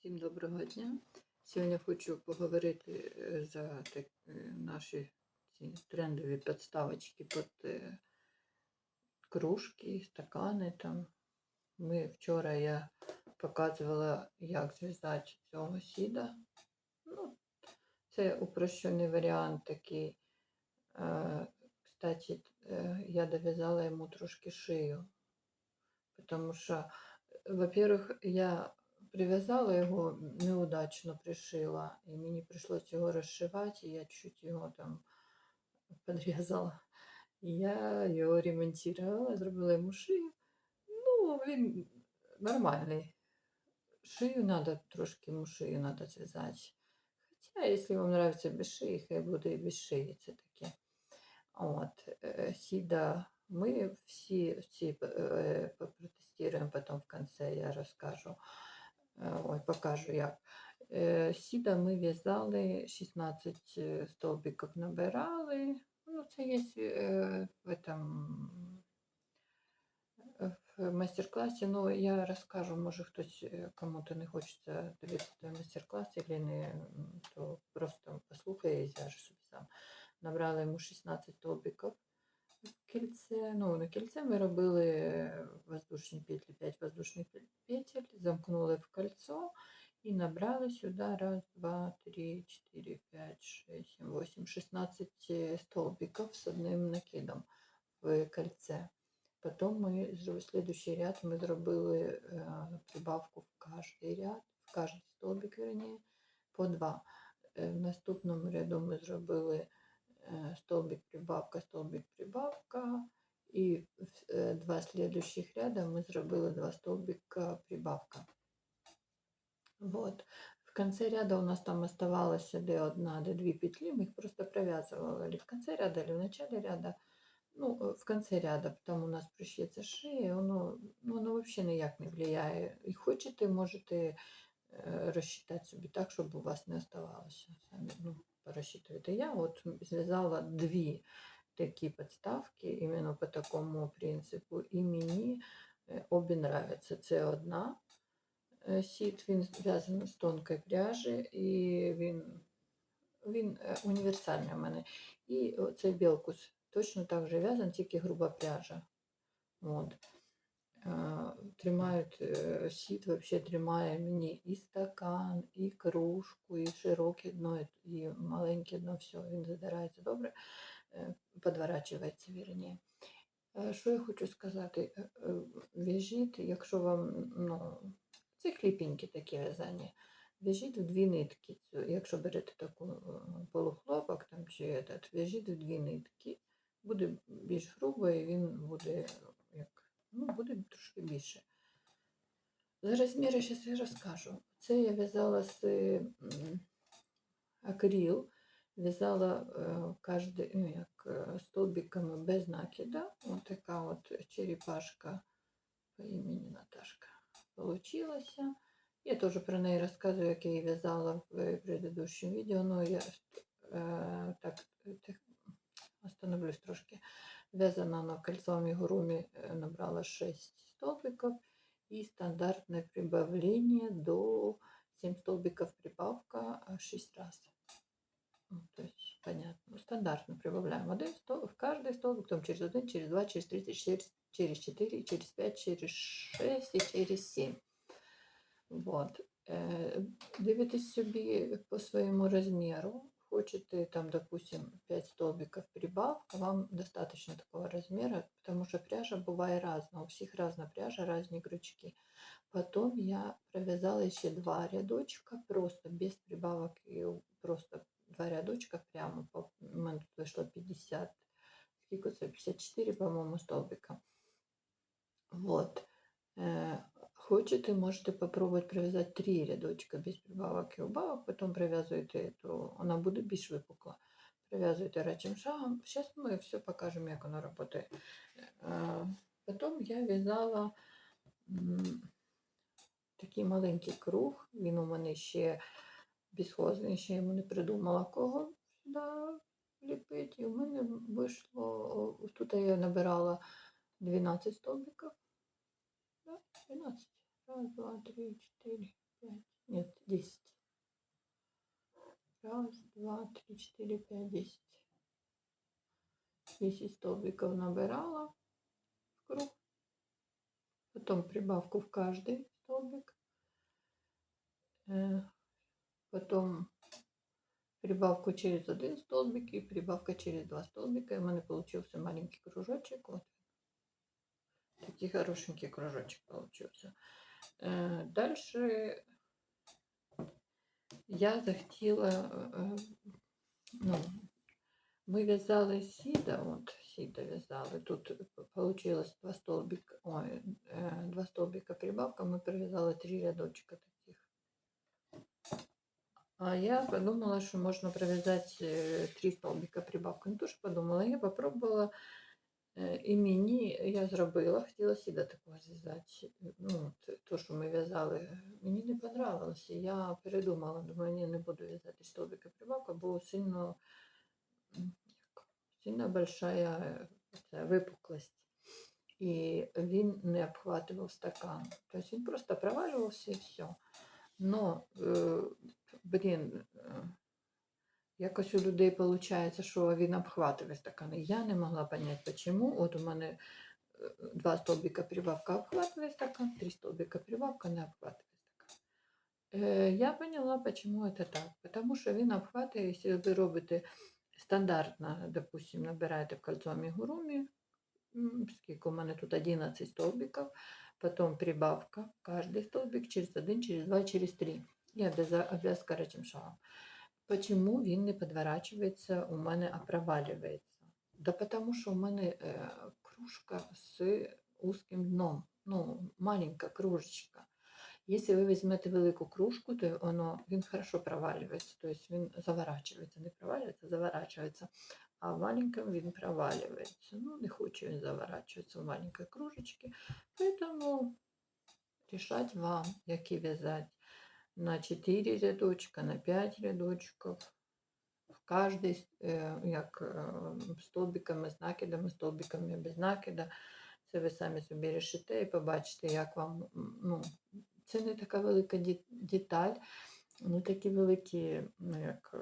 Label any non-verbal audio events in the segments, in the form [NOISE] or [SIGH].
Всім доброго дня. Сьогодні хочу поговорити е, за так, е, наші ці трендові підставочки під е, кружки, стакани. Там. Ми вчора я показувала, як зв'язати цього сіда. Ну, це упрощений варіант такий. Кстати, я дов'язала йому трошки шию. Тому що, во-первых, я прив'язала його, неудачно пришила, і мені прийшлося його розшивати, і я чуть його там [LAUGHS] підрізала. Я його ремонтувала, зробила йому шию. Ну, він нормальний. Шию треба, трошки йому шию треба зв'язати. Хоча, якщо вам подобається без шиї, хай буде і без шиї, це таке. От, е, сіда, ми всі, всі е, протестуємо, потім в кінці я розкажу, е, ой, покажу як. Е, Сіда ми в'язали, 16 е, стовбиків набирали. Ну, це є в этом в майстер-класі, ну я розкажу, може хтось кому-то не хочеться дивитися той майстер-клас, не, то просто послухає і зв'яже собі сам. Набрали йому 16 стовбиків кільце. Ну, на кільце ми робили воздушні петлі, 5 воздушних пе- петель, замкнули в кольцо і набрали сюди раз, два, три, чотири, п'ять, шесть, сім, восемь, 16 е, столбиків з одним накидом в кольце. Потім ми следующий ряд ми зробили е, прибавку в кожний ряд, в кожний столбик, верніше, по два. Е, В наступному ряду ми зробили столбик прибавка, столбик прибавка. В е, два следующих ряда ми зробили два столбика прибавка. Вот. В конце ряда у нас там оставалось де одна, де дві петлі, ми їх просто пров'язували в конце ряда, или в начале ряда. Ну, е, в конце ряда, там у нас пришьється шия, воно, ну, воно взагалі ніяк не впливає. І хочете, можете е, розчитати собі так, щоб у вас не оставалося. Самі, ну, порозчитуєте. Я от зв'язала дві такі підставки, іменно по такому принципу, і мені е, обі нравятся. Це одна е, сіт, він зв'язаний з тонкої пряжі, і він, він е, універсальний у мене. І цей білкус точно так же в'язан, тільки груба пряжа. От. Тримають сіт, взагалі тримає мені і стакан, і кружку, і широке дно, і- маленьке дно, все, він задирається добре, подворачується вірніше. Е, Що я хочу сказати? Е, е, В'яжіть, якщо вам, ну, це хліпенькі такі в'язання, в'яжіть в дві нитки. Якщо берете таку е, полухлопок там, чи этот, в'яжіть в дві нитки. Буде більш грубо, і він буде як, ну, буде трошки більше. За розміри зараз я розкажу. Це я в'язала з м, акрил, в'язала е, кожний, ну, як е, столбиками без накида. Ось така от черепашка по імені Наташка получилася. Я теж про неї розказую, як я її в'язала в предыдущем відео, но я так, остановлюсь трошки. Вязана на кольцевом амигуруме э, набрала 6 столбиков и стандартное прибавление до 7 столбиков прибавка 6 раз. Ну, то есть, понятно. Стандартно прибавляем один стол, в каждый столбик, потом через один, через два, через три, через, через 4, через 5, через 6 и через 7. Вот. Е, Дивитесь собі по своєму розміру. Хочете там, допустим, 5 столбиков прибавка, вам достаточно такого размера, потому что пряжа бывает разная, у всех разная пряжа, разные крючки. Потом я провязала еще два рядочка, просто без прибавок, и просто два рядочка прямо, у мене тут вийшло 50, скільки це, 54, по-моєму, столбика. Вот. Е, Хочете, можете попробовать провязать три рядочка без прибавок и убавок, потом провязываете эту, она буде більш випукла. Провязуєте речим шагом. Зараз ми все покажемо, як воно працює. Е, Потім я в'язала такий маленький круг. Він у мене ще бісхозний, ще йому не придумала кого сюди ліпити. І в мене вийшло, тут я набирала 12 стовбиків. 12. Раз, два, три, чотири, п'ять. Ні, 10. Раз, два, три, чотири, п'ять, 10. 10 столбиков набирала в круг. Потом прибавку в каждый столбик. Е, Потом прибавку через один столбик и прибавка через два столбика. И у меня получился маленький кружочек. Вот. Такий хорошенький кружочек получился. Э, Дальше я захотіла, е, ну, ми в'язали сіда, от сіда в'язали. Тут получилось два столбика, ой, е, два столбика прибавка, ми прив'язали три рядочка таких. А я подумала, що можна прив'язати е, три столбика прибавка. Не то, що подумала, я попробувала. Е, І мені я зробила, хотіла сіда такого зв'язати. Ну, то, що ми в'язали, мені не понравилося. Я передумала, думаю, ні, не буду в'язати столбика прибавка, бо сильно, сильно большая е, ця випуклость. І він не обхватував стакан. Тобто він просто провалювався і все. Но, е, блін, е, Якось у людей виходить, що він обхватує стакани. Я не могла зрозуміти, чому. От у мене е, два столбика прибавка обхватує стакан, три столбика прибавка не обхватує стакан. Я поняла, чому це так. Тому що він обхватує, якщо ви робите стандартно, допустим, набираєте в кольцо амігурумі, скільки у мене тут 11 столбиків, потім прибавка, кожний столбик через один, через два, через три. І обв'язка речим шагом. Почему він не подворачивается, у мене, а проваливается? Да потому что у мене е, кружка з узким дном, ну, маленька кружечка. Если ви візьмете велику кружку, то воно, він хорошо проваливается, то есть він заворачивается, не проваливается, заворачивается. А в маленьком він проваливается. Ну, не хоче він заворачиваться в маленькой кружечке. Поэтому решать вам, які в'язати на 4 рядочка, на 5 рядочков. В каждый, е, як е, столбиками з накидами, столбиками без накида. Це ви самі собі рішите і побачите, як вам. ну, Це не така велика деталь, не такі великі, ну як.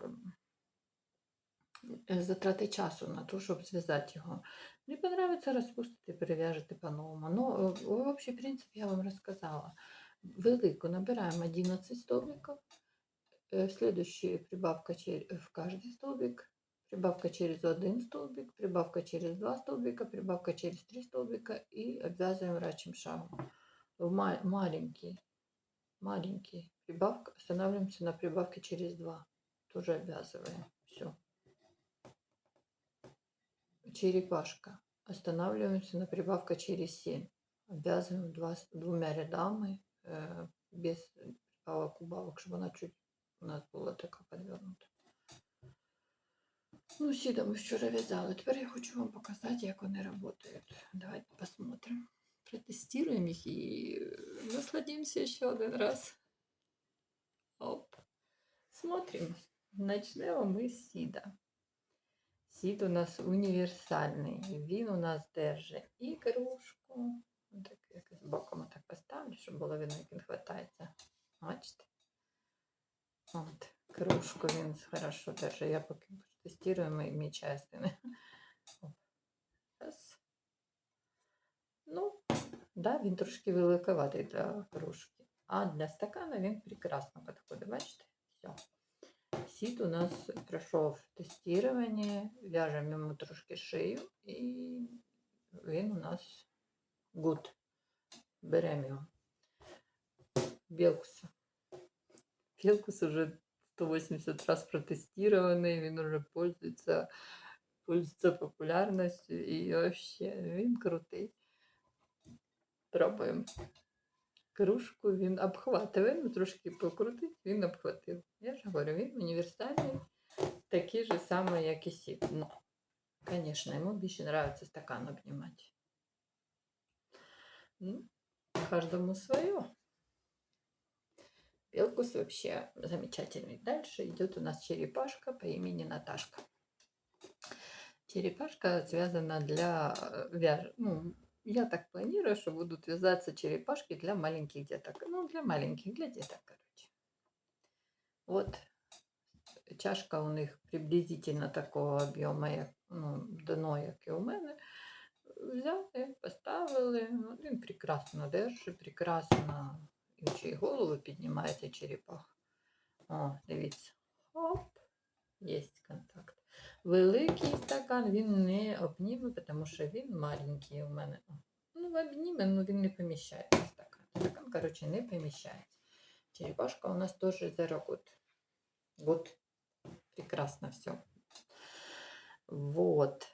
е, Затрати часу на те, щоб зв'язати його. Не понравиться, розпустите, перев'яжете по-новому. Ну, е, общий принцип я вам розказала. Велику набираем 11 столбиков. Э, Следующая прибавка че- в каждый столбик. Прибавка через один столбик, прибавка через два столбика, прибавка через три столбика и обвязываем рачим шагом. В ма- маленький, маленький прибавка, останавливаемся на прибавке через два. Тоже обвязываем. Все. Черепашка. Останавливаемся на прибавка через 7. Обвязываем два, с- двумя рядами э, без прибавок убавок, чтобы она чуть у нас була така подвернута. Ну, сіда ми вчора в'язали. Тепер я хочу вам показати, як вони працюють. Давайте посмотрим. Протестуємо їх і э, насладимося ще один раз. Оп. Смотрим. Начнемо ми з сіда. Сід у нас універсальний. Він у нас держить і кружку. Так, якось боком так поставлю, щоб було видно, як він хватається. Бачите? От, кружку він хорошо держить. Я поки тестую мої мій частини. Ну, да, він трошки великоватий для кружки. А для стакана він прекрасно підходить. Бачите? Все. Сіт у нас пройшов тестування, в'яжемо йому трошки шию, і він у нас гуд. Беремо його. Білкуса. Белкус уже 180 раз протестированный, він уже пользуется, пользуется популярностью і вообще він крутий. Пробуємо. Кружку він обхватує, ну трошки покрутить, він обхватив. Я ж говорю, він універсальний, такий же самий, як і сіт. Но, конечно, йому більше нравится стакан обнімати. Ну, каждому свое. Белкус вообще замечательный. Дальше идет у нас черепашка по имени Наташка. Черепашка связана для э, вяж... Ну, я так планирую, что будут вязаться черепашки для маленьких деток. Ну, для маленьких, для деток, короче. Вот чашка у них приблизительно такого об'єму, як ну, дно, як і у мене. Взяли, поставили. Ну, він прекрасно держить, прекрасно і ще голову піднімається черепах. О, дивіться. Хоп, є контакт. Великий стакан він не обніме, тому що він маленький у мене. Ну, обніме, але він не поміщається стакан. Стакан, коротше, не поміщається. Черепашка у нас тоже за год. Год. Прекрасно все. Вот.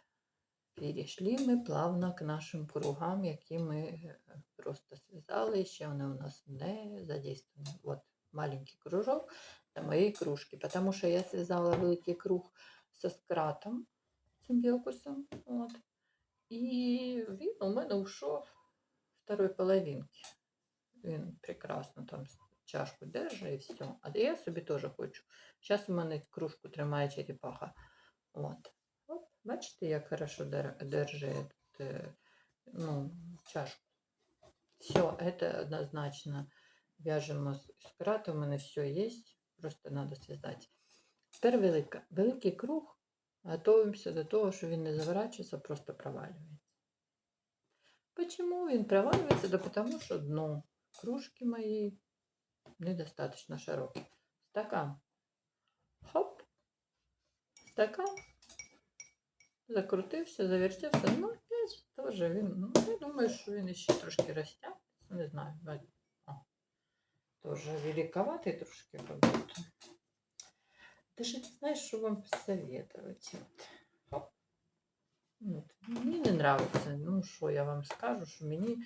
Перейшли ми плавно к нашим кругам, які ми е, просто зв'язали. Ще вони у нас не задействовані. Вот маленький кружок на моїй кружки, тому що я зв'язала великий круг со скратом, цим білкусом. От. І він у мене ушов второй половинки. Він прекрасно там чашку держить і все. А я собі теж хочу. Зараз у мене кружку тримає черепаха. От. От. Бачите, як хорошо дер- держить е, ну, чашку. Все, це однозначно в'яжемо з крата. У мене все є. Просто треба зв'язати. Тепер велика, великий круг. Готуємося до того, що він не заворачується, просто провалюється. Почему він проваливается? Да потому что дно кружки моей недостаточно широкий. Стакан. Хоп. Стакан. Закрутився, завертівся. Ну, опять теж він. Ну, я думаю, що він ще трошки розтягнеться. Не знаю. О, Тоже великоватий трошки будто. Даже не знаю, що вам посоветовать. Вот. Хоп. От. Мені не нравится. Ну, що я вам скажу, що мені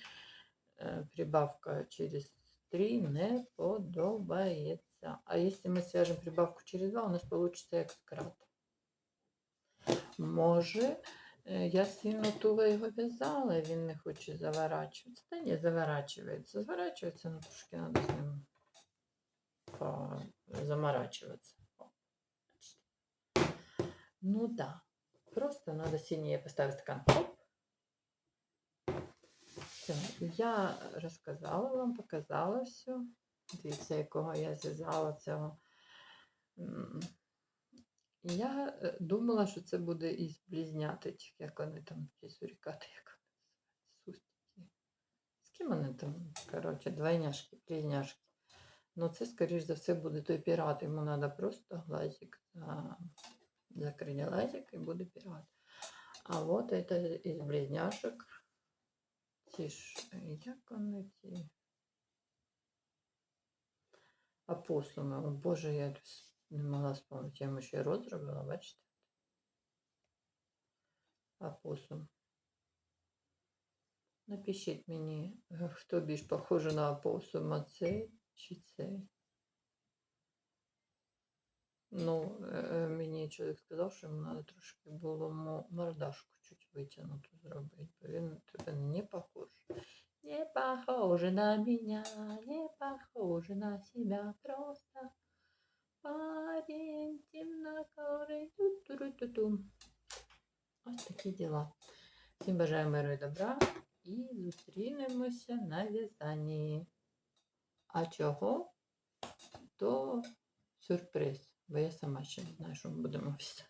е, прибавка через 3 не подобається. А якщо ми свяжемо прибавку через 2, у нас получится як скрат. Може, е, я сильно туго його в'язала, він не хоче заворачуватися. Та ні, заворачується. Заворачується, ну трошки треба з ним бачите. Ну да. Просто надо сильнее поставить стакан. Хоп. Все. Я розказала вам, показала все. Дивіться, якого я зв'язала цього. Я е, думала, що це буде із близняточок, як вони там, ті сурікати, як вони називаються. З ким вони там, коротше, двойняшки, близняшки. Ну, це, скоріш за все, буде той пірат. Йому треба просто глазик за... закрити глазик і буде пірат. А от це із близняшок. Ці ж, як вони ті? Опосуми. О Боже, я с- не могла спомнити. Я йому ще рот зробила, бачите? Опосум. Напишіть мені, е, хто більш похожий на опосума, цей чи цей. Ну, е, мені чоловік сказав, що йому треба трошки було мордашку чуть витягнуту зробити, бо він тебе не похож. Не похоже на меня, не похоже на себя, просто парень темнокорий. Ту-ту-ру-ту-ту. Ось такі діла. Всім бажаю миру і добра і зустрінемося на в'язанні. А чого? То сюрприз, бо я сама ще не знаю, що ми будемо в'язати.